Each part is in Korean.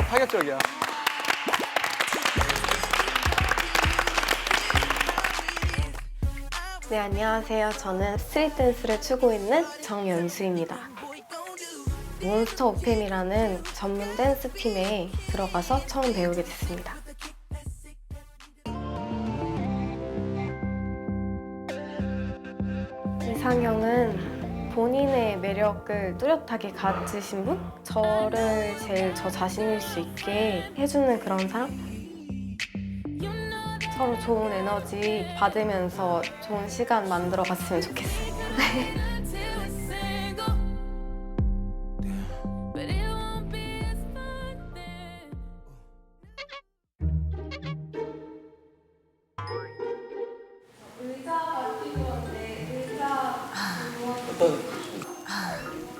파격적이야. 네, 안녕하세요. 저는 스트릿 댄스를 추고 있는 정연수입니다. 몬스터 오펜이라는 전문 댄스 팀에 들어가서 처음 배우게 됐습니다. 이상형은 본인의 매력을 뚜렷하게 가지신 분? 저를 제일 저 자신일 수 있게 해주는 그런 사람? 서로 좋은 에너지 받으면서 좋은 시간 만들어 갔으면 좋겠어요. 어떤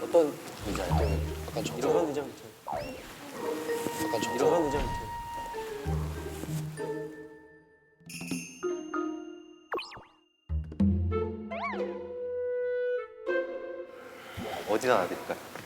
어떤 의자? 약간 저 이런 의자 약간 저 이런 의자 어디다 놔드릴까요?